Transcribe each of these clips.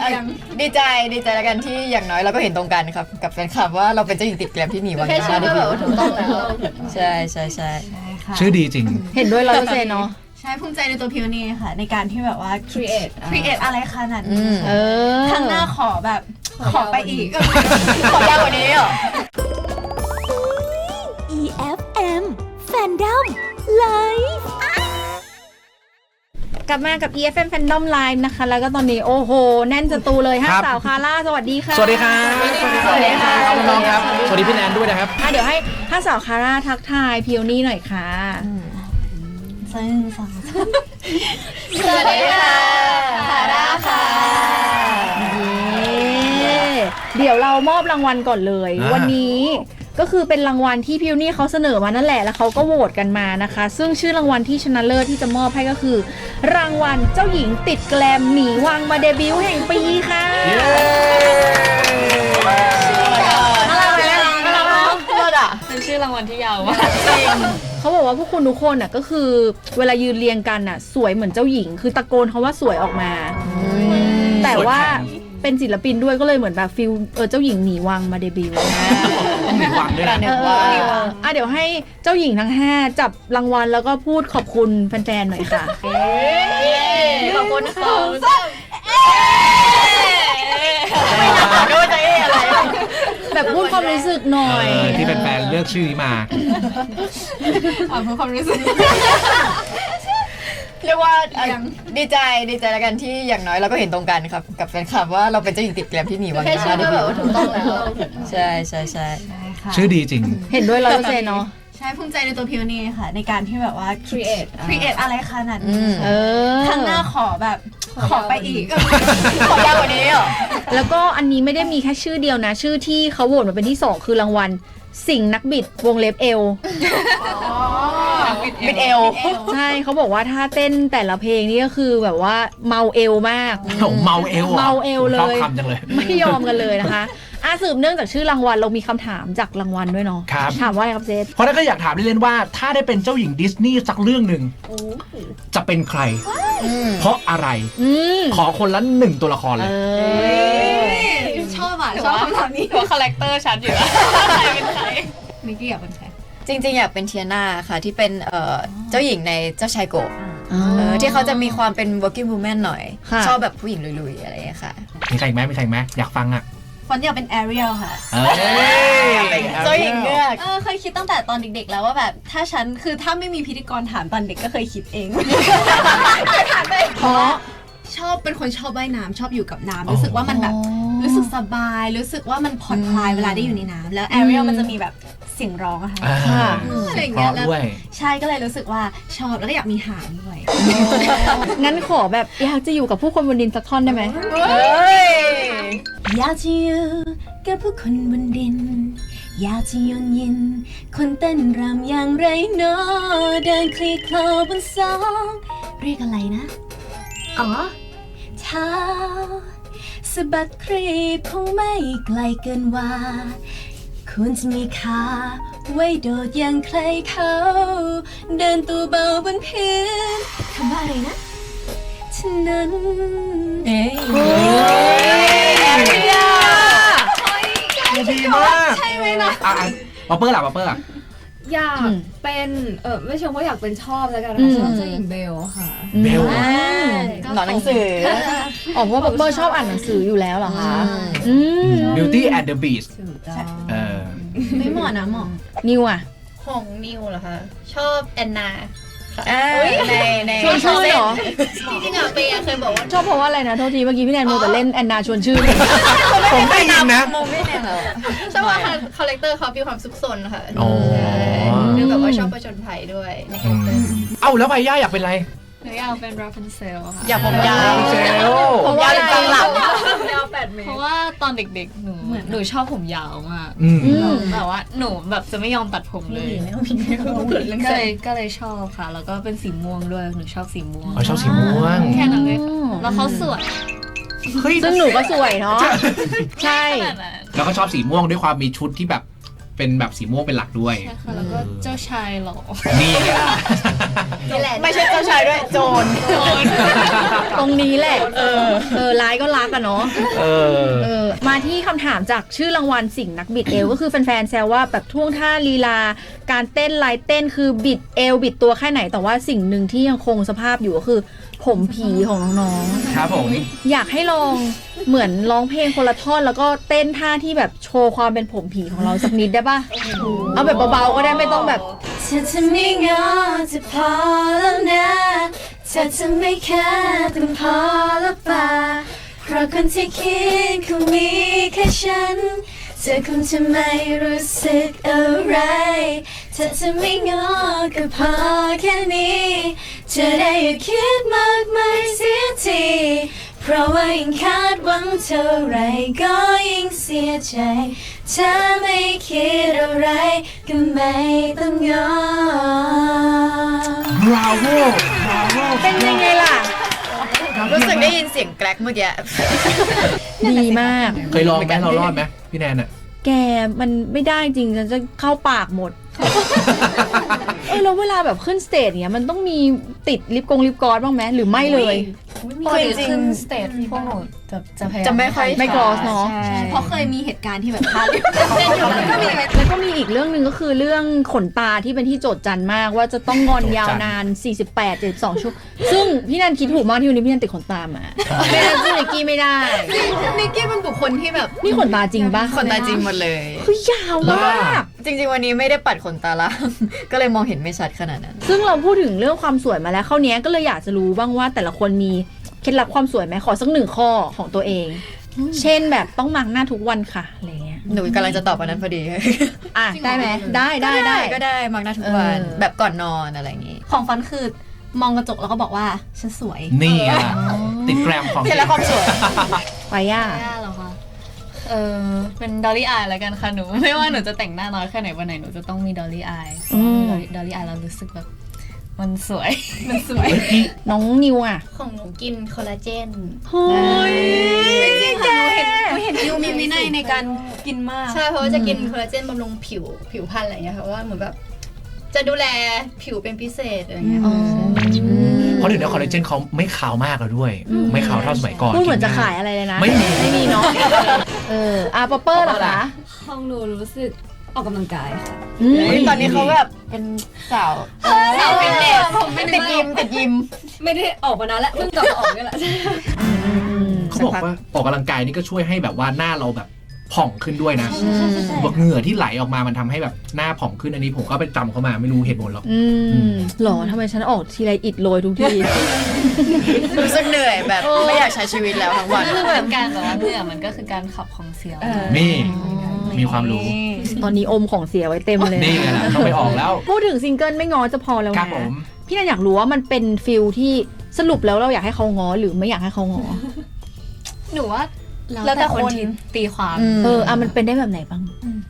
อะดีใจดีใจแล้วกันที่อย่างน้อยเราก็เห็นตรงกันครับ กับแฟนคลับว่าเราเป็นเจ้าหญิงติดแกรมที่หนีวังแค่ยาชื่อได้ก็ดีแบบว่าถูกต้องแล้ว ใช่ใช่ใช่ชื่อดีจริง เห็นด้วยร้อยเปอร์เซ็นต์เนาะใช่ภูมิใจในตัวพิวนี่ค่ะ ในการที่แบบว่า create ครีเอทอะไรขนาดอืนี้มเออครั้งหน้าขอแบบขอไปอีก ขอยาวกว่านี้เหรอ EFM Fandom Live กลับมากับ EFM Fandom Live นะคะ แล้วก็ตอนนี้ โอ้โห แน่นสตูเลยห้าครับ สาวคาร่า สวัสดีค่ะ สวัสดีครับสวัสดีค่ะครับน้องๆครับ สวัสดีพี่แนนด้วยนะครับ อะเดี๋ยวให้ห้าสาวคาร่าทักทายพิวนี่หน่อยค่ะ ซึ่งสองสวัสดีค่ะคาร่าค่ะ เย้เดี๋ยวเรามอบรางวัลก่อนเลย อ่า วันนี้ ก็คือเป็นรางวัลที่พิวนี่เขาเสนอมานั่นแหละแล้วเขาก็โหวตกันมานะคะ ซึ่งชื่อรางวัลที่ชนะเลิศที่จะมอบให้ก็คือ รางวัลเจ้าหญิงติดแกลมหนีวังมาเดบิวต์แห่งปีค่ะเย้น่ารักไหมน่ารักน่ารักเนอะเลิศอะเป็นชื่อรางวัลที่ยาวมากเขาบอกว่าพวกคุณทุกคนอะก็คือเวลายืนเรียงกันอะ สวยเหมือนเจ้าหญิง คือตะโกนคาว่าสวยออกมา แต่ว่าเป็นศิลปินด้วยก็เลยเหมือนแบบฟิลเออเจ้าหญิงหนีวังมาเดบิวต์ นะต้องมีหวังด้วยนะเอเออว่าเอออะเดี๋ยวให้เจ้าหญิงทั้ง 5 จับรางวัลแล้วก็พูดขอบคุณแฟนๆหน่อยค่ะ ขอบคุณค่ะไม่รู้จะเอ๊ะอะไร แบบพูดความรู้สึกหน่อย เออที่แฟนๆเลือกชื่อนี้มาขอบคุณความรู้สึก เรียกว่าอะดีใจดีใจแล้วกันที่อย่างน้อยเราก็เห็นตรงกันครับ กับแฟนคลับว่าเราเป็นเจ้าหญิงติดแกรมที่หนีวังแค่ยาชื่อได้ก็ดีแบบว่าถูกต้องแล้ว ใช่ใช่ใช่ ชื่อดีจริง เห็นด้วยร้อยเปอร์เซ็นต์เนาะ ใช่ภูมิใจในตัวพิวนี่ค่ะ ในการที่แบบว่า create ครีเอทอะไรขนาดอืนี้ม เออครั้งหน้าขอแบบขอไปอีกขอยาวกว่านี้เหรอ แล้วก็อันนี้ไม่ได้มีแค่ชื่อเดียวนะ ชื่อที่เขาโหวตมาเป็นที่2คือรางวัล สิ่งนักบิดวงเล็บเอวบิดเอว ใช่เขาบอกว่าถ้าเต้นแต่ละเพลงนี่ก็คือแบบว่าเมาเอวมากโอ้เมาเอลหรอเมาเอวเลย ชอบคำจังเลย ไม่ยอมกันเลยนะคะ อาสืบเนื่องจากชื่อรางวัลเรามีคำถามจากรางวัลด้วยเนาะครับ ถามว่าอะไรครับเจษเพราะนั้นก็อยากถามเล่นๆว่า ถ้าได้เป็นเจ้าหญิงดิสนีย์สักเรื่องหนึ่งจะเป็นใครเพราะอะไร อืมขอคนละหนึ่งตัวละครเอเลย อชอบอะชอบคำถามนี้เพราะคาแรคเตอร์ชัดอยู่แล้วใครเป็นใครนิกกี้อยากเป็นใคร จริงๆ อยากเป็นเทียนาค่ะที่เป็นเอ่อเจ้าหญิงในเจ้าชายโกะเออที่เขาจะมีความเป็น working woman หน่อย ค่ะ ชอบแบบผู้หญิงลุยๆ อะไรอย่างเงี้ยค่ะ มีใครอีกไหมมีใครอีกไหมอยากฟังอะ ฟอนอยากเป็นแอเรียลค่ะ เอ้ยเจ้าหญิงเงือกเออเคยคิดตั้งแต่ตอนเด็กๆแล้วว่าแบบ ถ้าฉันคือถ้าไม่มีพิธีกรถามตอนเด็กก็เคยคิดเองถามไปเพราะชอบเป็นคนชอบว่ายน้ำชอบอยู่กับน้ำรู้สึกว่ามันแบบรู้สึกสบาย รู้สึกว่ามันผ่อนคลายเวลาได้อยู่ในน้ำแล้วแอเรียลมันจะมีแบบเสียงร้องอะค่ะอ่าค่ะอะไรอย่างเพเงี้ยราะแล้วด้วย ใช่ก็เลยรู้สึกว่าชอบแล้วก็อยากมีหางด้วย งั้นขอแบบอยากจะอยู่กับผู้คนบนดินสักท่อนได้ไหม เฮ้ย อยากจะอยู่กับผู้คนบนดิน อยากจะยนยิน คนเต้นรำอย่างไรเนอเดินคลีคลอบนสองเรียกอะไรนะ อ๋อเท้าสะบัดครีบคงไม่ไกลเกินว่าคุณจะมีขาไว้โดดอย่างใครเขา เดินตัวเบาบนพื้นคำว่าอะไรนะฉะนั้นเอ้ย ดี มากใช่ไหมนะอะป๊อปเปอร์ล่ะป๊อปเปอร์ล่ะ อยากอืมเป็นเออไม่เชิงว่าอยากเป็นชอบแล้วกันอืนะมชอบเจ้าหญิงเบลค่ะ เบล อ่าหนอนหนังสืออ๋อเพราะว่าป๊อปเปอร์ชอบอ่านหนังสืออยู่แล้วเหรอคะอืม Beauty and the Beast ถูกต้องเออไม่เหมาะนะเหมาะนิวอะ ของนิวเหรอคะ ชอบแอนนา อ่าในในชวนชื่อเหรอ จริงๆอะเปย์เคยบอกว่าชอบเพราะว่าอะไรนะโทษทีเมื่อกี้พี่แนนโมวแต่เล่นแอนนาชวนชื่อ ผมได้ยินนะมองไม่เห็นเหรอชอบว่าคาแรคเตอร์เขามีความซุกซนค่ะอ๋อ ใช่ดูแบบว่าชอบประจนภัยด้วยในคาแรคเตอร์ เอ้าแล้วไพย่าอยากเป็นอะไร หนูอยากเป็นราพันเซลค่ะ อย่าผมยาวเซลผมยาวเป็นกลางหลัง ยาวแปดเมตรเพราะว่าตอนเด็กๆ หนูหนูชอบผมยาวมากอืมอืม แบบว่าหนูแบบจะไม่ยอมตัดผมเลย ก็เลยก็เลยชอบค่ะ แล้วก็เป็นสีม่วงด้วย หนูชอบสีม่วง อ๋อชอบสีม่วง แค่นั้นเลยค่ะแล้วเขาสวยเฮ้ยซึ่งหนูก็สวยเนาะ ใช่ ขนาดนั้น แล้วก็ชอบสีม่วงด้วยความมีชุดที่แบบ เป็นแบบสีม่วงเป็นหลักด้วย ใช่ค่ะแล้วก็เจ้าชายหล่อนี่ไงล่ะไม่ใช่เจ้าชายด้วยโจร ตรงนี้แหละ เออ เออ ร้ายก็รักอะเนาะ เออ เออ มาที่คำถามจากชื่อรางวัลสิ่งนักบิดเอว ก็คือแฟนๆแซวว่าแบบท่วงท่าลีลา การเต้นลายเต้นคือบิดเอวบิดตัวแค่ไหน แต่ว่าสิ่งหนึ่งที่ยังคงสภาพอยู่ก็คือ ผมผีของน้องครับผมๆ อยากให้ลองเหมือนร้องเพลงคนละท่อนแล้วก็เต้นท่าที่แบบโชว์ความเป็นผมผีของเราสักนิดได้ปะเอาแบบเบาๆก็ได้ไม่ต้องแบบ เธอจะไม่งอจะพอแล้วนะเธอจะไม่แค่ต้องพอแล้วป่าเพราะคนที่คิดคงมีแค่ฉัน เธอคงจะไม่รู้สึกอะไร เธอจะไม่งอก็พอแค่นี้จะได้อย่าคิดมากมายเสียที เพราะว่ายิ่งคาดหวังเท่าไรก็ยิ่งเสียใจ ถ้าไม่คิดอะไรก็ไม่ต้องงอ bravo bravo เป็นยังไงล่ะ รู้สึกได้ยินเสียงแกรกเมื่อกี้ดีมาก เคยลองไหมเรารอดไหมพี่แนนอะแกมันไม่ได้จริงฉันจะเข้าปากหมด เออแล้วเวลาแบบขึ้นสเตจเนี้ยมันต้องมีติดลิปกงลิปกลอสบ้างไหมหรือไม่เลย ปกติขึ้นสเตจพวกหนูจะจะพยายามจะไม่ค่อยไม่กลอสเนาะใช่เพราะเคยมีเหตุการณ์ที่แบบพลาดเล่นอยู่แล้วก็มีแล้วก็มีอีกเรื่องหนึ่งก็คือเรื่องขนตาที่เป็นที่โจทย์จันมากว่าจะต้องงอนยาวนาน 48 72 ชั่วโมงซึ่งพี่นันคิดถูกมากที่วันนี้พี่นันติดขนตามาไม่นันสู้นิกกี้ไม่ได้นิกกี้เป็นบุคคลที่แบบนี่ขนตาจริงปะขนตาจริงหมดเลยคือยาวมาก จริงๆ วันนี้ไม่ได้ปัดขนตาล่าง ก็เลยมองเห็นไม่ชัดขนาดนั้น ซึ่งเราพูดถึงเรื่องความสวยมาแล้วข้าวเนี้ยก็เลยอยากจะรู้บ้างว่าแต่ละคนมีเคล็ดลับความสวยไหมขอสักหนึ่งข้อของตัวเอง เช่นแบบต้องมักหน้าทุกวันค่ะอะไรเงี้ยหนูกำลังจะตอบอันนั้นพอดี อะได้ไหมได้ได้ได้ ก็ได้มักหน้าทุกวันเออ แบบก่อนนอนอะไรอย่างงี้ของฟันคือมองกระจกแล้วก็บอกว่าฉันสวยนี่ไงล่ะติดแกรมของเคล็ดลับความสวยไปย่าย่าเหรอคะ เออเป็นดอลลี่อายแล้วกันค่ะหนู ไม่ว่าหนูจะแต่งหน้าน้อยแค่ไหนวันไหนหนูจะต้องมีดอลลี่อายอืม ดอลลี่อายเรารู้สึกแบบมันสวย มันสวยเฮ้ยพี่น้องนิวอะของหนูกินคอลลาเจนเฮ้ยจริงค่ะหนูเห็นหนูเห็นยูมีวินัยในการกินมาก ใช่เพราะว่าจะกินคอลลาเจนบำรุงผิวผิวพรรณอะไรอย่างเงี้ยค่ะว่าเหมือนแบบจะดูแลผิวเป็นพิเศษอะไรอย่างเงี้ยอ๋อ เพราะเดี๋ยวนี้คอลลาเจนเขาไม่ขาวมากแล้วด้วยไม่ขาวเท่าสมัยก่อนพูดเหมือนจะกิขายอะไรเลยนะ ไม่มี ไม่มีเนาะ เอออะปอปเปอร์เหรอคะของหนูรู้สึกออกกำลังกายค่ะ อืม ตอนนี้เขาแบบเป็นสาวสาวฟิตเนสติดยิมติดยิม ไม่ได้ออกมานานแล้วเพิ่งกลับมาออกนี่แหละ เขาบอกว่าออกกำลังกายนี่ก็ช่วยให้แบบว่าหน้าเราแบบ ผ่องขึ้นด้วยนะ บอกเหงื่อที่ไหลออกมามันทำให้แบบหน้าผ่องขึ้นอันนี้ผมก็ไปจำเขามาไม่รู้เหตุผลหรอกอืมหรอทำไมฉันออกทีไรอิดโรยทุกทีรู้สึกเหนื่อยแบบไม่อยากใช้ชีวิตแล้วทั้งวันคือเหมือนกันแต่ว่าเหงื่อมันก็คือการขับของเสียนี่มีความรู้ ตอนนี้อมของเสียไว้เต็มเลยนี่ไงล่ะต้องไปออกแล้วพูดถึงซิงเกิลไม่ง้อจะพอแล้วครับนะผมพี่นันอยากรู้ว่ามันเป็นฟิลที่สรุปแล้วเราอยากให้เขาง้อหรือไม่อยากให้เขาง้อหนูว่า แล้วแต่คนที่ตีความอืมเอออะมันเป็นได้แบบไหนบ้าง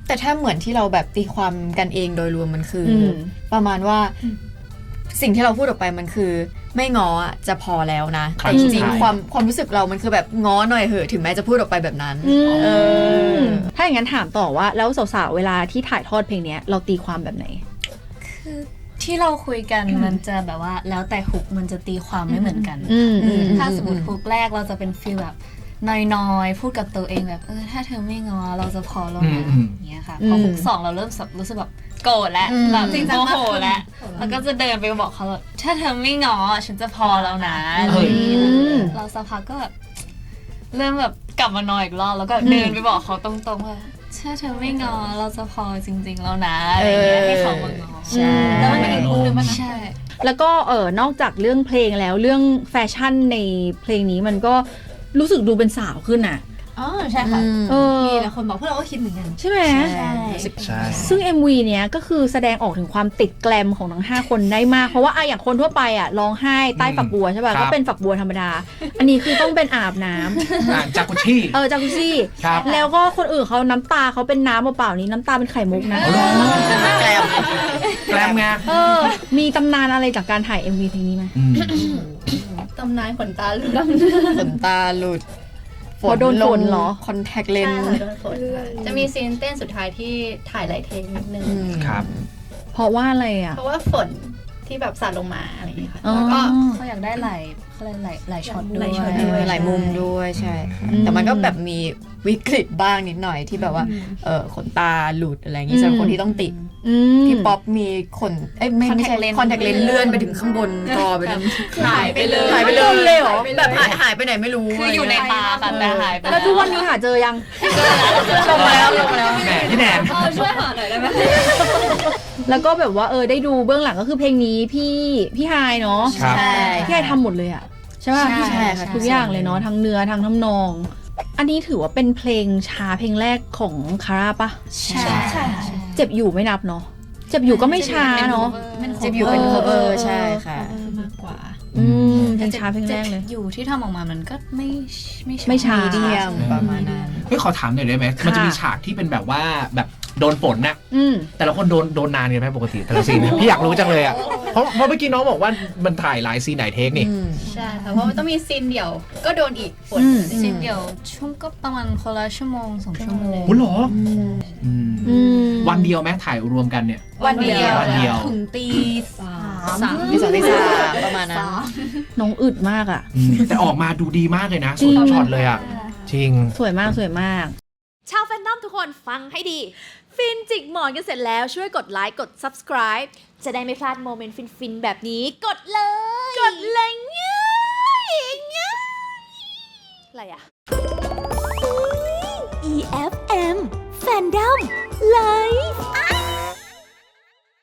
แต่ถ้าเหมือนที่เราแบบตีความกันเองโดยรวมมันคืออม ประมาณว่า สิ่งที่เราพูดออกไปมันคือ ไม่ง้ออะจะพอแล้วนะครั้แต่งจสุดริงท้าย ๆความความรู้สึกเรามันคือแบบง้อหน่อยเหอะถึงแม้จะพูดออกไปแบบนั้นเออถ้าอย่างนั้นถามต่อว่า แล้วสาวๆเวลาที่ถ่ายทอดเพลงเนี้ยเราตีความแบบไหน ที่เราคุยกันมันจะแบบว่า แล้วแต่ฮุกมันจะตีความไม่เหมือนกัน อืมอืมถ้าสมมติฮุกแรกเราจะเป็นฟีลแบบ น้อยๆ พูดกับตัวเองแบบเออถ้าเธอไม่งอเราจะพอแล้วนะอืม อย่างเงี้ยค่ะอืมพอฮุกสองเราเริ่มรู้สึกแบบโกรธแล้วอืม แบบจริงจังโมมากโหขึ้นแล้วแล้วก็จะเดินไปบอกเขาแบบถ้าเธอไม่งอฉันจะพอแล้วนะอะไรเฮ้ยอย่างเงี้ยอืมเราสักพักก็แบบเริ่มแบบกลับมานอนอีกรอบแล้วก็เดินไปบอกเขาตรงๆว่าถ้าเธอไม่งอเราจะพอจริง ๆ แล้วนะอะไรอย่างเงี้ยให้เขามางอใช่ แล้วมันมีอีกมุมหนึงป่ะนะ ใช่ แล้วก็เออนอกจากเรื่องเพลงแล้วเรื่องแฟชั่นในเพลงนี้มันก็ รู้สึกดูเป็นสาวขึ้นอะ อ๋อใช่ค่ะเออมีหลายคนบอกพวกเราก็คิดเหมือนกัน ใช่ไหมใช่ใช่ ซึ่ง MV เนี้ยก็คือแสดงออกถึงความติดแกลมของทั้ง 5 คนได้มาก เพราะว่าอะอย่างคนทั่วไปอะร้องไห้ใต้ฝักบัวใช่ป่ะ ครับ ก็เป็นฝักบัวธรรมดา อันนี้คือต้องเป็นอาบน้ำอ่าจากกุชี่ เออจากุซี่ ครับ แล้วก็คนอื่นเขาน้ำตาเขาเป็นน้ำเปล่าๆนี้น้ำตาเป็นไข่มุกนะ แกลมแกรมไงเออ มีตำนานอะไรจากการถ่าย MV เพลงนี้ไหม อืม ตำนานขนตาหลุดขนตาหลุดฝพอนโดนฝนเหรอ คอนแทคเลนใช่ค่ะโดนฝนค่ะจะมีซีนเต้นสุดท้ายที่ถ่ายหลายเทคนิดนึง ครับ เพราะว่าอะไรอะ เพราะว่าฝนที่แบบสาดลงมาอะไรอย่างเงี้ยค่ะอ๋อแล้วก็ เขาอยากได้หลาย เขาเรียกหลายหลายช็อตด้หวลายช็อตยด้วยหลายมุมด้วยใช่ค่ะอืม แต่มันก็แบบมีวิกฤตบ้างนิดหน่อยที่แบบว่า เออขนตาหลุดอะไรอย่างงี้สำหรับคนที่ต้องติด อืม พี่ป๊อปมีขนเอ้ยไม่ไม่ใช่ Contact lens คอนแทคเลนเลื่อนไปถึงข้างบนจอไปเลยหายไปเลย หายไปเลยเลยเหรอแบบหายหายไปไหนไม่รู้คืออยู่ในตาค่ะแต่หายไปแล้วทุกวันนี้หาเจอยัง ลงมาแล้วลงมาแล้ว แหมพี่แนน เออช่วยหาหน่อยได้ไหม แล้วก็แบบว่าเออได้ดูเบื้องหลังก็คือเพลงนี้พี่พี่ไฮายเนาะครับ ใช่ พี่ไฮายทำหมดเลยอะใช่ป่ะใช่ใช่ค่ะทุกอย่างเลยเนาะทั้งเนื้อทั้งทำนอง อันนี้ถือว่าเป็นเพลงช้าเพลงแรกของคาร่าปะใช่ ใช่ค่ะเจ็บอยู่ไม่นับเนาะเจ็บอยู่ก็ไม่ช้าเนาะเจะอยู่เป็น cover ใช่ค่ะมากกว่าอืมเพลงช้าเพลงแรกเลย อยู่ที่ทำออกมามันก็ไม่ไม่ไม่ช้ามีเดียมประมาณนั้น เฮ้ยขอถามหน่อยได้ไหมค่ะมันจะมีฉากที่เป็นแบบว่าแบบ โดนฝนน่ะ อืม แต่ละคนโดนโดนนานกันไหมปกติแต่ละซีนเนี่ยพี่อยากรู้จังเลยอะเพราะเพราะเมื่อกี้น้องบอกว่ามันถ่ายหลายซีนหลายเทคนี่ อืม ใช่ค่ะเพราะมันต้องมีซีนเดี่ยวก็โดนอีกฝนอืมจริงเดี๋ยวช่วงก็ประมาณคนละชั่วโมงสองชั่วโมง โอ้เหรออืมอืม วันเดียวไหมถ่ายรวมกันเนี่ย วันเดียว วันเดียว ถึงตีสามตีสองตีสามประมาณนั้น น้องอึดมากอะอืมแต่ออกมาดูดีมากเลยนะจริสุงดช็อตเลยอะ จริง สวยมากสวยมาก ชาวแฟนนอมทุกคนฟังให้ดี ฟินจิกหมอนกันเสร็จแล้วช่วยกดไลค์กด subscribe จะได้ไม่พลาดโมเมนต์ฟินๆแบบนี้ กดเลย กดเลยง่ายง่ายอะไรอะ EFM Fandom